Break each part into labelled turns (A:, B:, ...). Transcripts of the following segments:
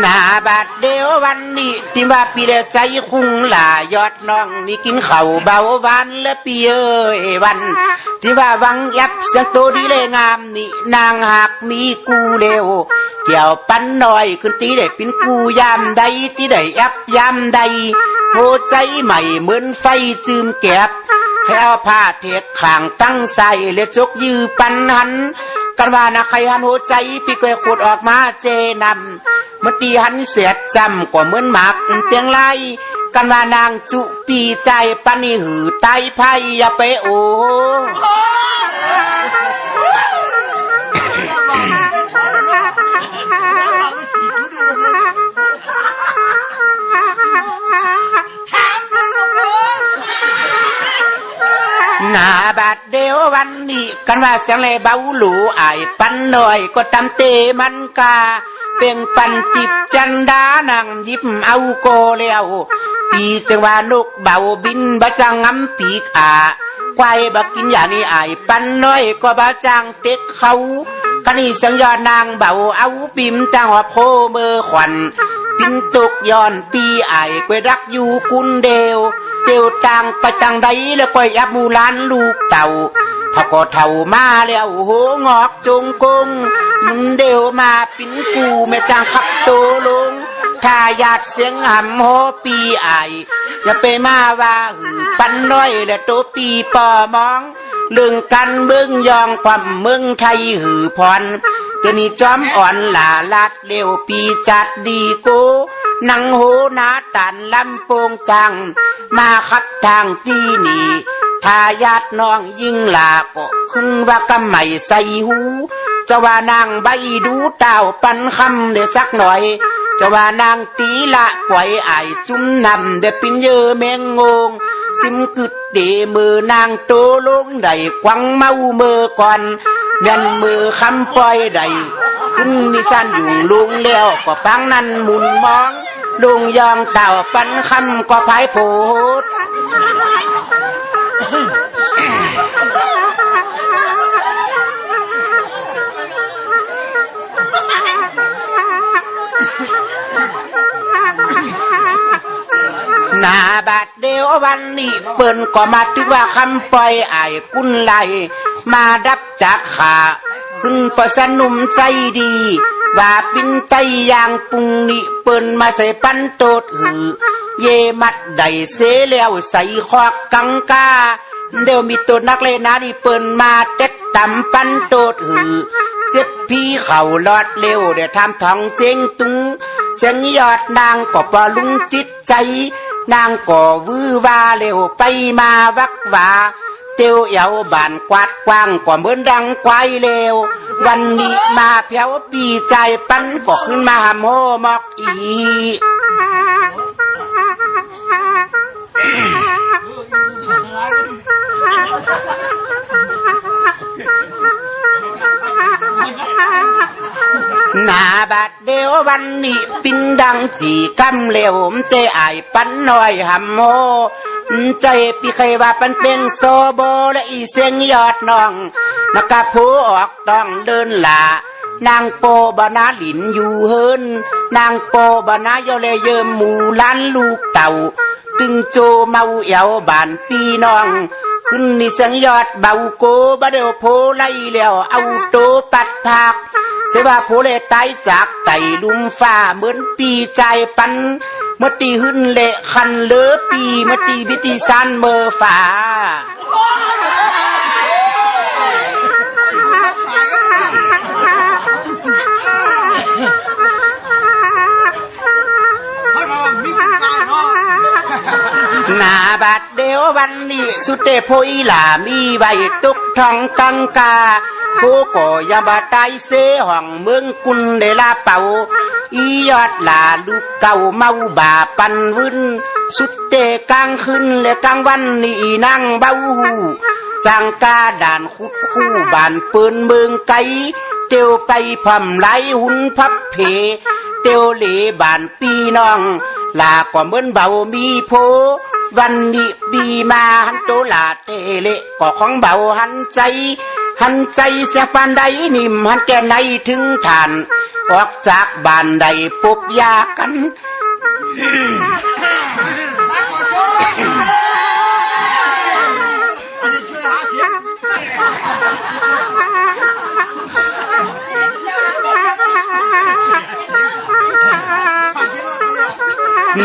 A: หน้าบาดเดียววันนี้ที่ว่าปีเดใจคุ้งหลายอดน้องนี่กินเข้าเบาหวานและปีเอ้ยวัน ที่ว่าวังยับสียงโตดีเลยงามนี่นางหักมีกูเร็วเกี่ยวปั้นหน่อยขึ้นตีได้เป็นกูยามใดที่ได้ยับยามใดโหใจใหม่เหมือนไฟจืมแก็บ แถวผ้าเทศข่างตั้งใส่เละจกยือปันหัน กันว่านะใครหันหัวใจพี่กวยขุดออกมาเจนำเมื่อตีหันเสียดจำกว่าเหมือนหมักเตียงไล่กันว่านางจุปีใจปันนี่หือไตไพ่ยาเปโอ หน้าบาดเดียววันนี้ กันว่าเสียงเลยเบาหลูไอปันหน่อยก็ตำเตมันกาเป่งปันติบจันดานังยิบเอาโกแล้วปีจังว่านกเบาบินบะจังงำปีกอาควายบักกินอย่านี่อปันน้อยก็บะจังเต็กเขากันนี่เสียงยอนางเบาเอาปิมจังว่าโพเบอร์ขวัญปินตกย้อนปีไอ้กวยรักอยู่กุนเดียว เดียวต่างไปต่างใดแล้วก็ยับมูลานลูกเต่าถ้าก็เท่ามาแล้วโหงอกจงกงมันเดียวมาปิ้นกูแม่จางขับโตลงถ้าอยากเสียงหำโหปีไออย่าไปมาว่าหือปันน้อยและโตปีปอมองเรื่องกันเบื้องยองความเมืองไทยหือพรเดี๋ยวนี้จอมอ่อนหลาลัดเร็วปีจัดดีโก นังโหนาตันลำโปงจัง มาขับทางที่นี่ทายาทน้องยิ่งลาก็ขึ้นว่ากำไม่ใส่หู จะว่านางใบดูเต่าปันคำเดี๋ยวสักหน่อย จะว่านางตีละปล่อยไอจุ้มนำเดี๋ยวปินเยอแมงงงสิมกึดเดมือนางโตลงได้ควังเมาเมื่อก่อนยันมือคำปล่อยไดขึ้นนิสันอยู่ลุงแล้วก็ฟังนั้นหมุนมอง ลุงยองเต่าปันคำก็พายโพดนาบาดเดียววันนี้เปิ้นก็มาถึงว่าคำปล่อยไอ้กุนไหลมาดับจากขาขึ้นประสนุมใจดี ว่าปินไตยางปุงนี่เปิ้นมาใส่ปันโตดหือ เยมัดไดเสแล้วใส่คอกกังกาเดี๋ยวมีตัวนักเลนะนี่เปิ้นมาเต็ดตำปันโตดหือเจ็บพี่เข่าลอดเร็วเดี๋ยวทำทองเจงตุงเสียงยอดนางก็ปลุงจิตใจ นางก็วือว่าเร็วไปมาวักว่า เตียวเอวบานกวาดกว้างก็เหมือนดังควายเร็ววันนี้มาเพียวปีใจปันก็ขึ้นมาโมมอกอีหน้าบาดเดียววันนี้ปินดังจีกำเหลวมใจอปันน้อยหำโม ใจปีใครว่าปันเป็นโซโบและอีเสียงยอดน้องนักกะผู้ออกต้องเดินลานางโปบานาหลินอยู่เฮินนางโปบานาเยเลเยิมหมูล้านลูกเต่า ตึงโจเมาเอวบานปีน้องขึ้นนี่เสียงยอดเบาโกบาเดวโพไล่แล้วเอาโตปัดผักเสว่าโพเลตายจากไต่ลุมฟ้าเหมือนปีใจปัน เมื่อตีหึ้นเละคันเลือปีเมื่อตีพิธีสันเมอฟ้าหนาบาดเดียววันนี้ สุดเตโพอีหลามีใบตุกทองตังกา ผู้ก่อยาบาตายเสห้องเมืองกุนเดลาเป่าอียอดลาลูกเก่าเมาบาปันวึนสุดเตกลางคืนและกลางวันนี่นั่งเบาหูจังกาด่านคุดคู่บานปืนเมืองไกเตียวไปพำไหลหุ่นพับเพ เตียวเหลบานปีน้อง ลาก็เหมือนเบามีโพวันนี้บีมาหันโตลาเตเลก็ของเบาหันใจ หันใจเสียปานใดนิ่มหันแก่ในถึงฐาน ออกจากบ้านใดปุบยากัน
B: อันนี้ช่วยหาเสียง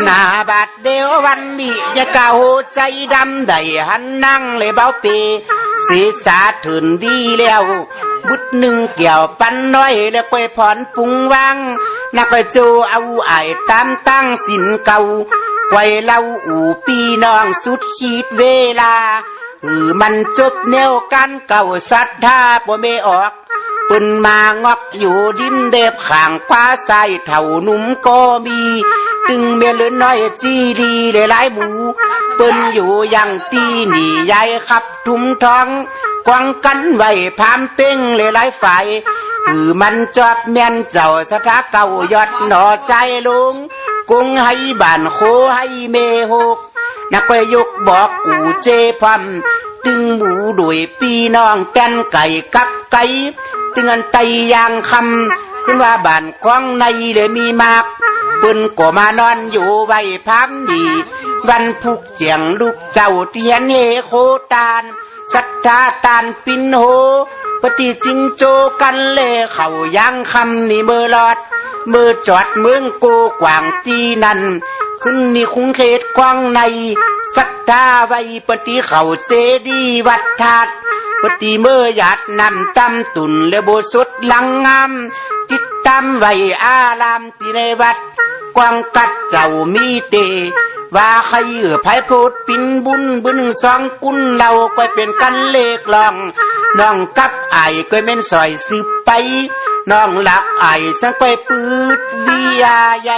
A: หน้าบาดเดียววันนี้จะเก่าใจดำได้หันนั่งเลยเบาปี ศีรษะถึนดีแล้ว บุดหนึ่งเกี่ยวปันน้อย แล้วไปผ่อนปุงวางนักไปโจเอาไอ้ตามตั้งสินเก่าไว้เล่าอู่ปีน้องสุดขีดเวลาเออมันจบแนวกันเก่าสัทธาบ่ไม่ออกปืนมางอกอยู่ดินเดบข่างคว้าใส่เท่าหนุ่มก็มี ตึงเมียเลือน้อยจีดีหลายหมูปืนอยู่อย่างตีหนียายขับทุ่มท้องกวางกันไว้พามเป้งหลายฝ่ายคือมันจอบแม่นเจ้าสถาเก่ายอดหนอใจลุงกุ้งให้บ้านโคให้เมหกนักไปยกบอกอูเจพัมตึงหมูด้วยปีน้องแกนไก่กับไก่ตึงอันไตยางคำขึ้นว่าบ้านกว้างในเลยมีมาก ปืนก็มานอนอยู่ไว้พัมดี วันพุกเจียงลูกเจ้าเตียนเฮโคตานศรัทธาตานปินโฮปฏิจิงโจกันเล่เขายังคำนี่เมื่อลอดเมื่อจอดเมืองโกกว่างตีนั่นขึ้นนี่คุ้งเขตกว้างในศรัทธาไว้ปฏิเขาเจดีวัดธาตุปฏิเมื่อหยาดนำตำตุนและโบสถลังงามติดตามไว้อารามที่ในวัด กวางกัดเจ้ามีเตว่าใครเออไผโพดปินบุญบุญสองกุนเราก็เป็นกันเลขลองน้องกับไอ้ก็เม่นสอยสืบไปน้องหลักไอ้สังไปปืดเบียใหญ่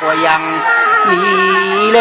A: ก็ยังมีเล